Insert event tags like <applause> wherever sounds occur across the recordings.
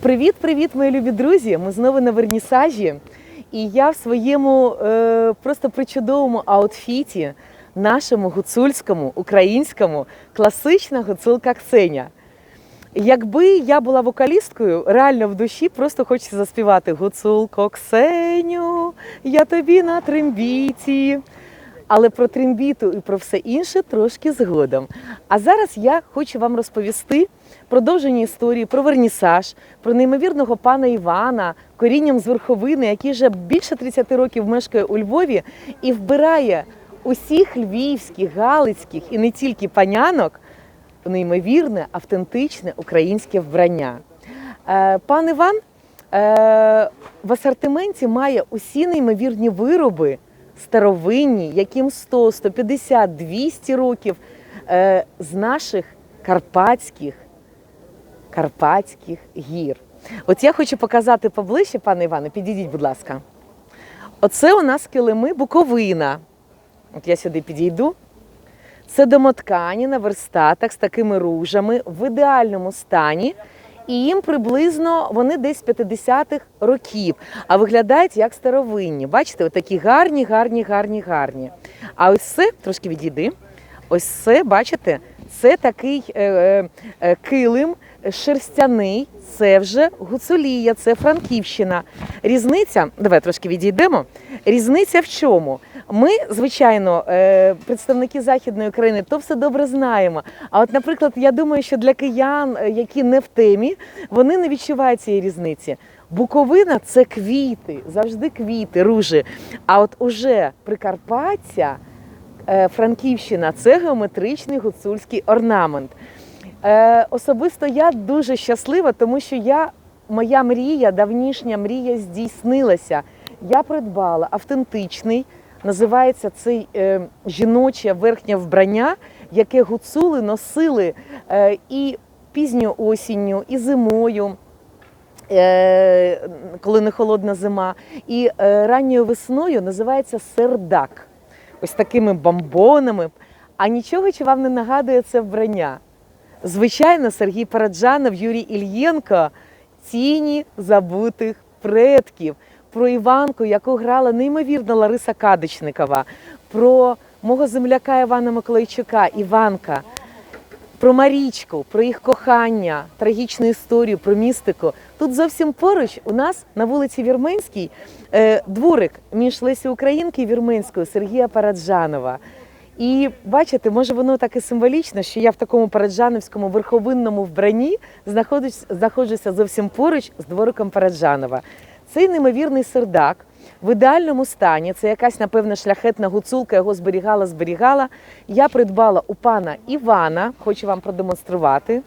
Привіт-привіт, мої любі друзі! Ми знову на вернісажі. І я в своєму е, просто причудовому аутфіті, нашому гуцульському, українському, класична гуцулка Ксеня. Якби я була вокалісткою, реально в душі просто хочеться заспівати Гуцулко Ксеню, я тобі на трембіті. Але про трембіту і про все інше трошки згодом. А зараз я хочу вам розповісти продовження історії про вернісаж, про неймовірного пана Івана, корінням з верховини, який вже більше 30 років мешкає у Львові і вбирає усіх львівських, галицьких і не тільки панянок в неймовірне, автентичне українське вбрання. Е, Пан Іван е, в асортименті має усі неймовірні вироби старовинні, яким 100, 150, 200 років е, з наших карпатських, карпатських гір. От я хочу показати поближче, пане Іване, підійдіть, будь ласка. Оце у нас килими Буковина. От я сюди підійду. Це домоткані на верстатах з такими ружами в ідеальному стані. І їм приблизно вони десь 50-х років, а виглядають як старовинні. Бачите, отакі гарні, гарні, гарні, гарні. А ось це, трошки відійди, ось це, бачите, це такий е, е, е, килим шерстяний, це вже гуцулія, це Франківщина. Різниця, давай трошки відійдемо. Різниця в чому? Ми, звичайно, е, представники Західної України, то все добре знаємо. А от, наприклад, я думаю, що для киян, е, які не в темі, вони не відчувають цієї різниці. Буковина це квіти, завжди квіти, ружі. А от уже Прикарпаття, е, Франківщина це геометричний гуцульський орнамент. Особисто я дуже щаслива, тому що я, моя мрія, давнішня мрія здійснилася. Я придбала автентичний, називається цей е, жіноче верхнє вбрання, яке гуцули носили е, і пізньою осінню, і зимою. е, Коли не холодна зима, і ранньою весною називається сердак. Ось такими бомбонами. А нічого чи вам не нагадує це вбрання? Звичайно, Сергій Параджанов, Юрій Ільєнко тіні забутих предків. Про Іванку, яку грала неймовірна Лариса Кадичникова, про мого земляка Івана Миколайчука, Іванка, про Марічку, про їх кохання, трагічну історію, про містику. Тут зовсім поруч у нас на вулиці Вірменській е, дворик між Лесі Українки і Вірменською Сергія Параджанова. І бачите, може воно так і символічно, що я в такому параджановському верховинному вбранні знаходжуся зовсім поруч з двориком Параджанова. Цей неймовірний сердак в ідеальному стані. Це якась, напевно, шляхетна гуцулка його зберігала, зберігала. Я придбала у пана Івана, хочу вам продемонструвати.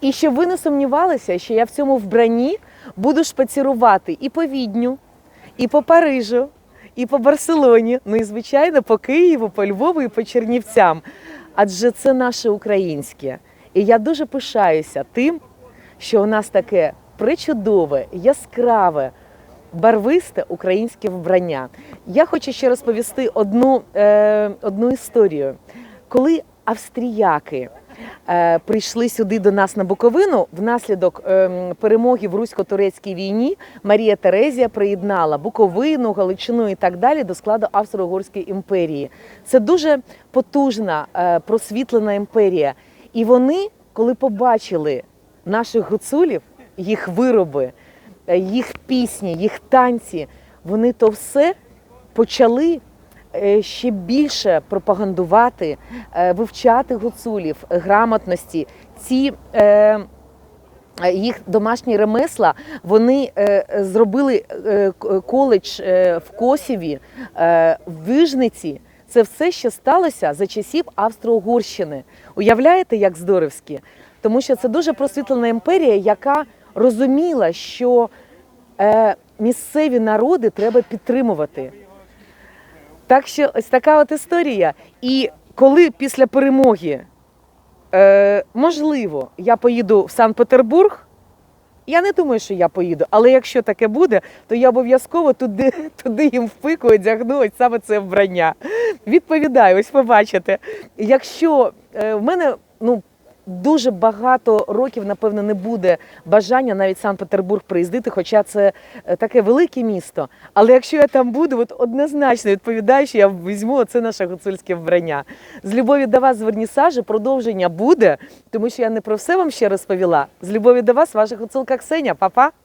І щоб ви не сумнівалися, що я в цьому вбранні буду шпацірувати і по Відню, і по Парижу, і по Барселоні, ну і звичайно по Києву, по Львову і по Чернівцям. Адже це наше українське. І я дуже пишаюся тим, що у нас таке причудове, яскраве, барвисте українське вбрання. Я хочу ще розповісти одну, е, одну історію. Коли австріяки е, прийшли сюди до нас на Буковину, внаслідок е, перемоги в русько-турецькій війні Марія Терезія приєднала Буковину, Галичину і так далі до складу Австро-Угорської імперії. Це дуже потужна, е, просвітлена імперія. І вони, коли побачили наших гуцулів, їх вироби, е, їх пісні, їх танці, вони то все почали е, ще більше пропагандувати, е, вивчати гуцулів, грамотності. Ці їх домашні ремесла вони зробили коледж в Косіві, в Вижниці. Це все, що сталося за часів Австро-Угорщини. Уявляєте, як здоровськи? Тому що це дуже просвітлена імперія, яка розуміла, що е, місцеві народи треба підтримувати. Так що ось така от історія. І коли після перемоги, е, можливо, я поїду в Санкт-Петербург, я не думаю, що я поїду, але якщо таке буде, то я обов'язково туди, <laughs> туди їм в пику одягну ось саме це вбрання. Відповідаю, ось побачите. Якщо е, в мене ну, дуже багато років, напевно, не буде бажання навіть Санкт-Петербург приїздити, хоча це е, таке велике місто. Але якщо я там буду, от однозначно відповідаю, що я візьму це наше гуцульське вбрання. З любові до вас з вернісажу продовження буде, тому що я не про все вам ще розповіла. З любові до вас, ваша гуцулка Ксеня, Па-па!